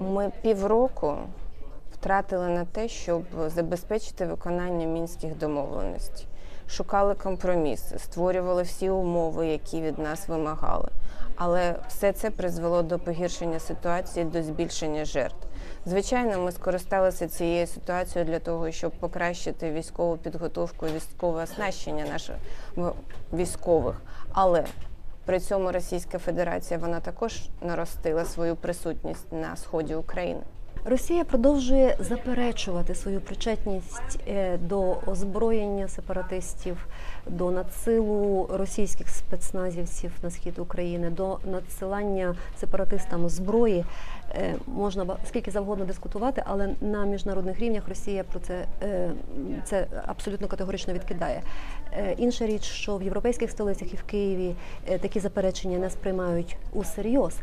Ми півроку втратили на те, щоб забезпечити виконання мінських домовленостей. Шукали компроміси, створювали всі умови, які від нас вимагали. Але все це призвело до погіршення ситуації, до збільшення жертв. Звичайно, ми скористалися цією ситуацією для того, щоб покращити військову підготовку, військове оснащення наших військових. Але при цьому Російська Федерація вона також наростила свою присутність на сході України. Росія продовжує заперечувати свою причетність е, до озброєння сепаратистів, до надсилу російських спецназівців на схід України, до надсилання сепаратистам зброї. Е, Можна скільки завгодно дискутувати, але на міжнародних рівнях Росія про це, е, це абсолютно категорично відкидає. Інша річ, що в європейських столицях і в Києві такі заперечення не сприймають усерйоз.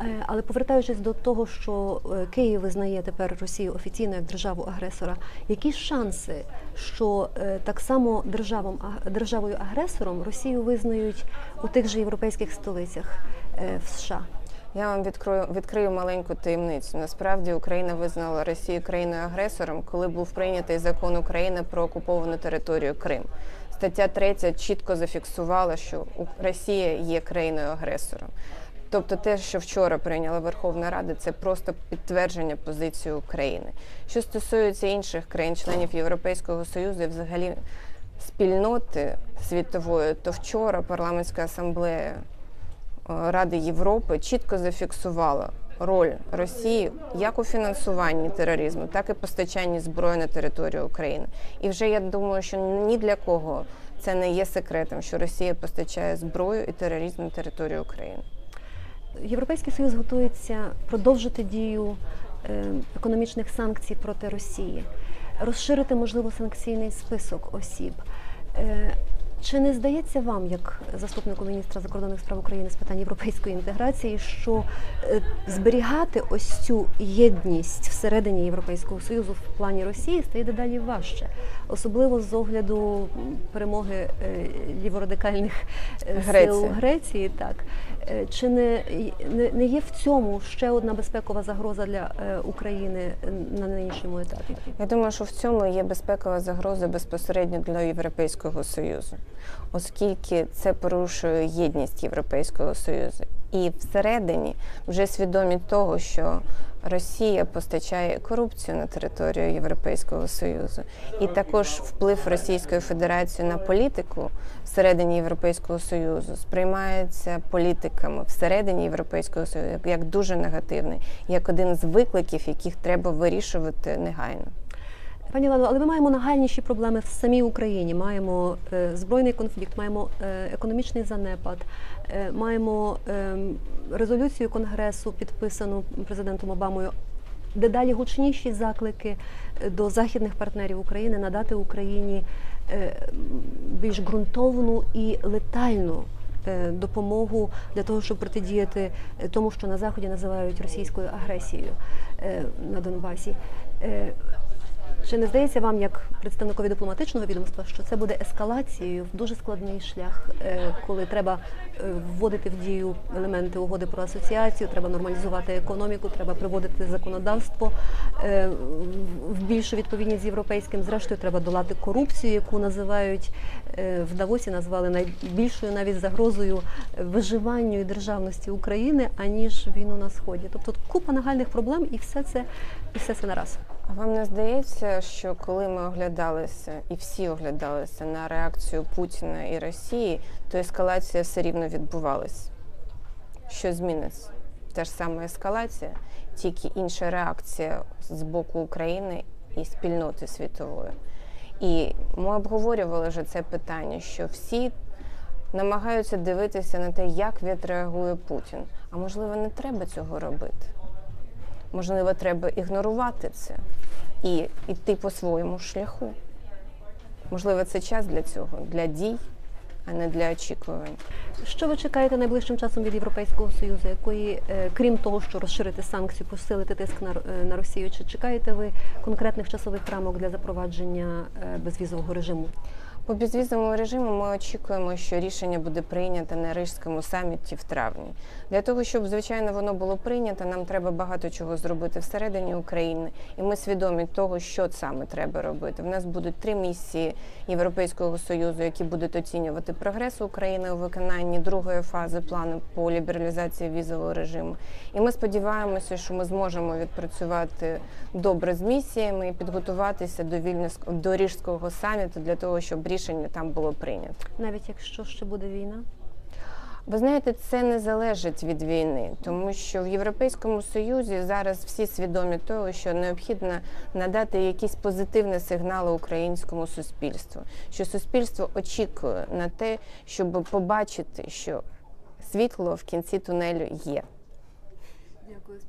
Е, Але повертаючись до того, що е, Київ визнає тепер Росію офіційно як державу агресора, які шанси, що е, так само державом державою агресором Росію визнають у тих же європейських столицях в США? Я вам відкрою відкрию маленьку таємницю. Насправді Україна визнала Росію країною агресором, коли був прийнятий закон України про окуповану територію Крим. Стаття 3 чітко зафіксувала, що Росія є країною агресором. Тобто, те, що вчора прийняла Верховна Рада, це просто підтвердження позиції України. Що стосується інших країн-членів Європейського Союзу, і взагалі спільноти світової, то вчора парламентська асамблея е, Ради Європи чітко зафіксувала роль Росії як у фінансуванні тероризму, так і постачанні зброї на територію України. І вже я думаю, що ні для кого це не є секретом, що Росія постачає зброю і тероризм на територію України. Європейський союз готується продовжити дію е, економічних санкцій проти Росії, розширити можливо санкційний список осіб. Чи не здається вам, як заступнику міністра закордонних справ України з питань європейської інтеграції, що е, зберігати ось цю єдність всередині Європейського союзу в плані Росії стає дедалі важче, особливо з огляду перемоги е, ліворадикальних Греції. сил Греції, так Е, чи не, не, не є в цьому ще одна безпекова загроза для України на нинішньому етапі? Я думаю, що в цьому є безпекова загроза безпосередньо для Європейського Союзу, оскільки це порушує єдність Європейського Союзу. І всередині вже свідомі того, що Росія постачає корупцію на територію Європейського Союзу, і також вплив Російської Федерації на політику всередині Європейського Союзу сприймається політиками всередині Європейського Союзу як дуже негативний, як один з викликів, яких треба вирішувати негайно. Пані Лано, але ми маємо нагальніші проблеми в самій Україні. Маємо е, збройний конфлікт, маємо е, економічний занепад, е, маємо е, резолюцію Конгресу, підписану президентом Обамою. Дедалі гучніші заклики до західних партнерів України надати Україні більш ґрунтовну і летальну допомогу для того, щоб протидіяти тому, що на заході називають російською агресією на Донбасі. Чи не здається вам, як представникові дипломатичного відомства, що це буде ескалацією в дуже складний шлях, е, коли треба е, вводити в дію елементи угоди про асоціацію, треба нормалізувати економіку, треба приводити законодавство е, в- більшу відповідність з європейським. Зрештою, треба долати корупцію, яку називають в Давосі, назвали найбільшою навіть загрозою виживанню і державності України, аніж війну на сході. Тобто купа нагальних проблем, і все це і все це нараз. А вам не здається, що коли ми оглядалися і всі оглядалися на реакцію Путіна і Росії, то ескалація все рівно відбувалась? Що зміниться? Та ж сама ескалація, тільки інша реакція з боку України і спільноти світової. І ми обговорювали вже це питання, що всі намагаються дивитися на те, як відреагує Путін. А можливо, не треба цього робити. Можливо, треба ігнорувати це і йти по своєму шляху. Можливо, це час для цього, для дій, а не для очікувань. Що ви чекаєте найближчим часом від Європейського Союзу? Якої, е, крім того, що розширити санкції, посилити тиск на, е, на Росію, чи чекаєте ви конкретних часових рамок для запровадження е, безвізового режиму? По безвізовому режиму ми очікуємо, що рішення буде прийнято на Рижському саміті в травні. Для того, щоб звичайно воно було прийнято, нам треба багато чого зробити всередині України, і ми свідомі того, що саме треба робити. В нас будуть три місії Європейського союзу, які будуть оцінювати прогрес України у виконанні другої фази плану по лібералізації візового режиму. І ми сподіваємося, що ми зможемо відпрацювати добре з місіями і підготуватися до вільнюс- до Ріжського саміту для того, щоб рішення там було прийнято. Навіть якщо ще буде війна. Ви знаєте, це не залежить від війни, тому що в Європейському Союзі зараз всі свідомі того, що необхідно надати якісь позитивні сигнали українському суспільству, що суспільство очікує на те, щоб побачити, що світло в кінці тунелю є. Дякую,